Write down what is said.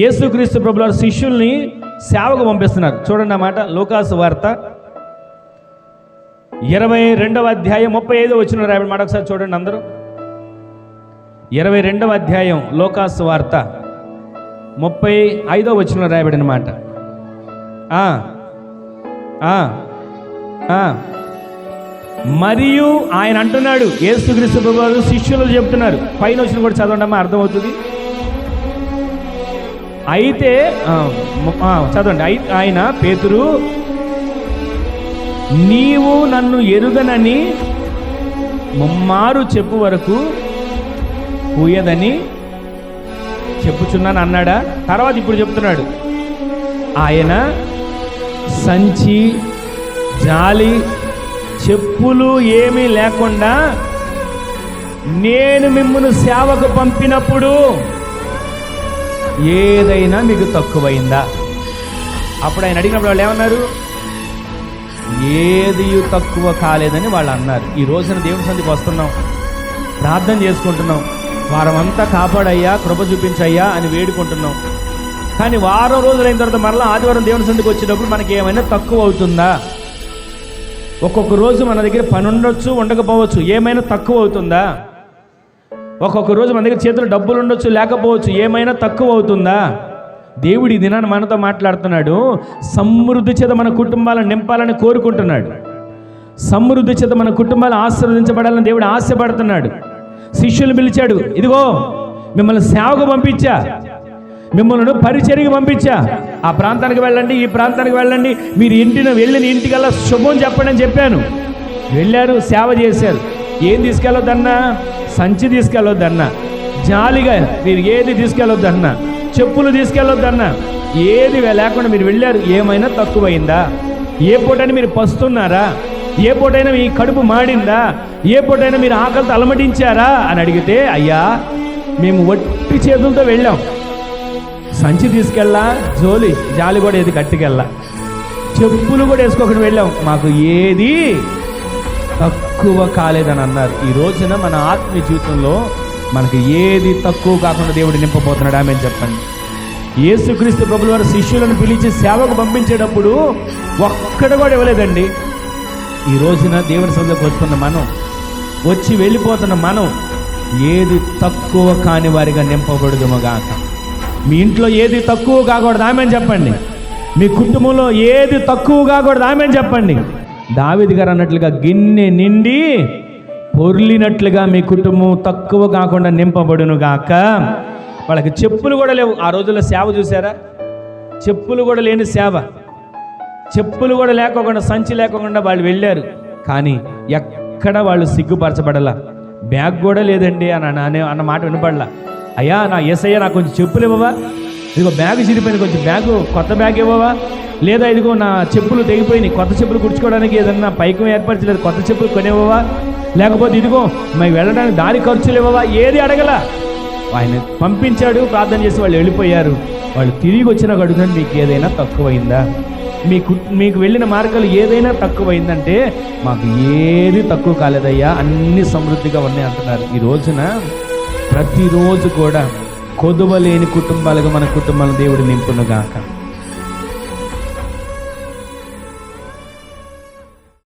యేసుక్రీస్తు ప్రభుల శిష్యుల్ని సేవకు పంపిస్తున్నారు. చూడండి అన్నమాట లోకాసు వార్త. ఇరవై రెండవ అధ్యాయం ముప్పై ఐదో వచ్చిన రాయబడి మాట ఒకసారి చూడండి అందరూ. ఇరవై రెండవ అధ్యాయం లోకాసు వార్త ముప్పై ఐదో వచ్చిన రాయబడిన మాట. మరియు ఆయన అంటున్నాడు యేసుక్రీస్తు ప్రభు శిష్యులు చెప్తున్నారు. పైన వచ్చిన కూడా చదవండి అమ్మా అర్థమవుతుంది. అయితే చదవండి. ఆయన పేతురు నీవు నన్ను ఎరుగనని ముమ్మారు చెప్పు వరకు పూయదని చెప్పుచున్నాను అన్నాడా. తర్వాత ఇప్పుడు చెప్తున్నాడు. ఆయన సంచి జాలి చెప్పులు ఏమీ లేకుండా నేను మిమ్మల్ని సేవకు పంపినప్పుడు ఏదైనా మీకు తక్కువైందా? అప్పుడు ఆయన అడిగినప్పుడు వాళ్ళు ఏమన్నారు? ఏది తక్కువ కాలేదని వాళ్ళు అన్నారు. ఈ రోజున దేవుని సంధికి వస్తున్నాం. ప్రార్థన చేసుకుంటున్నాం. వారం అంతా కాపాడయ్యా కృప చూపించయ్యా అని వేడుకుంటున్నాం. కానీ వారం రోజులైన తర్వాత మరలా ఆదివారం దేవుని సంధికి వచ్చినప్పుడు మనకి ఏమైనా తక్కువ అవుతుందా? ఒక్కొక్క రోజు మన దగ్గర పని ఉండొచ్చు ఉండకపోవచ్చు. ఏమైనా తక్కువ అవుతుందా? ఒక్కొక్క రోజు మన దగ్గర చేతిలో డబ్బులు ఉండొచ్చు లేకపోవచ్చు ఏమైనా తక్కువ అవుతుందా? దేవుడి ఈ దినాన్ని మనతో మాట్లాడుతున్నాడు. సమృద్ధి చేత మన కుటుంబాలను నింపాలని కోరుకుంటున్నాడు. సమృద్ధి చేత మన కుటుంబాలు ఆశీర్వదించబడాలని దేవుడు ఆశపడుతున్నాడు. శిష్యులు పిలిచాడు ఇదిగో మిమ్మల్ని సేవకు పంపించా. మిమ్మల్ని పరిచర్యకి పంపించా. ఆ ప్రాంతానికి వెళ్ళండి ఈ ప్రాంతానికి వెళ్ళండి. మీరు ఇంటిని వెళ్ళిన ఇంటికల్లా శుభం చెప్పండి అని చెప్పాను. వెళ్ళారు సేవ చేశారు. ఏం తీసుకెళ్ళొద్దన్నా? సంచి తీసుకెళ్ళొద్దన్నా జాలిగా మీరు ఏది తీసుకెళ్ళొద్దన్నా చెప్పులు తీసుకెళ్ళొద్దన్నా ఏది లేకుండా మీరు వెళ్ళారు ఏమైనా తక్కువైందా? ఏ పూటైనా మీరు పస్తున్నారా? ఏ పూటైనా మీ కడుపు మాడిందా? ఏ పూటైనా మీరు ఆకలితో అలమటించారా? అని అడిగితే అయ్యా మేము వట్టి చేతులతో వెళ్ళాం. సంచి తీసుకెళ్ళా జోలి జాలి కూడా ఏది కట్టుకెళ్ళా. చెప్పులు కూడా వేసుకోకుండా వెళ్ళాం. మాకు ఏది తక్కువ కాలేదని అన్నారు. ఈ రోజున మన ఆత్మీయ జీవితంలో మనకి ఏది తక్కువ కాకుండా దేవుడు నింపబోతున్నాడు. ఆమె చెప్పండి. యేసుక్రీస్తు ప్రభుల వారు శిష్యులను పిలిచి సేవకు పంపించేటప్పుడు ఒక్కడ కూడా ఇవ్వలేదండి. ఈ రోజున దేవుని సందుకు వస్తున్న మనం వచ్చి వెళ్ళిపోతున్న మనం ఏది తక్కువ కాని వారిగా నింపబడుదుమో గాక. మీ ఇంట్లో ఏది తక్కువ కాకూడదు. ఆమె చెప్పండి. మీ కుటుంబంలో ఏది తక్కువ కాకూడదు. ఆమె చెప్పండి. దావిది గారు అన్నట్లుగా గిన్నె నిండి పొర్లినట్లుగా మీ కుటుంబం తక్కువ కాకుండా నింపబడును గాక. వాళ్ళకి చెప్పులు కూడా లేవు. ఆ రోజుల్లో సేవ చూసారా? చెప్పులు కూడా లేని సేవ. చెప్పులు కూడా లేకోకుండా సంచి లేకోకుండా వాళ్ళు వెళ్ళారు. కానీ ఎక్కడ వాళ్ళు సిగ్గుపరచబడలా? బ్యాగ్ కూడా లేదండి అని అన్న అనే అన్న మాట వినపడలా. అయ్యా నా ఎస్ఐయా నాకు కొంచెం చెప్పులు ఇవ్వవా? ఇదిగో బ్యాగ్ చిరిపోయింది. కొంచెం బ్యాగు కొత్త బ్యాగ్ ఇవ్వవా? లేదా ఇదిగో నా చెప్పులు తెగిపోయినాయి. కొత్త చెప్పులు కుడుచుకోవడానికి ఏదన్నా పైకం ఏర్పరచలేదు. కొత్త చెప్పులు కొనివ్వవా లేకపోతే ఇదిగో మేము వెళ్ళడానికి దారి ఖర్చులు ఇవ్వవా ఏది అడగలా? ఆయన పంపించాడు ప్రార్థన చేసి వాళ్ళు వెళ్ళిపోయారు. వాళ్ళు తిరిగి వచ్చిన అడుగుతాడు మీకు ఏదైనా తక్కువైందా? మీకు మీకు వెళ్ళిన మార్గాలు ఏదైనా తక్కువైందంటే మాకు ఏది తక్కువ కాలేదయ్యా అన్ని సమృద్ధిగా ఉన్నాయి అంటున్నారు. ఈ రోజున ప్రతిరోజు కూడా కొదువ లేని కుటుంబాలుగా మన కుటుంబాలను దేవుడు నింపునుగాక.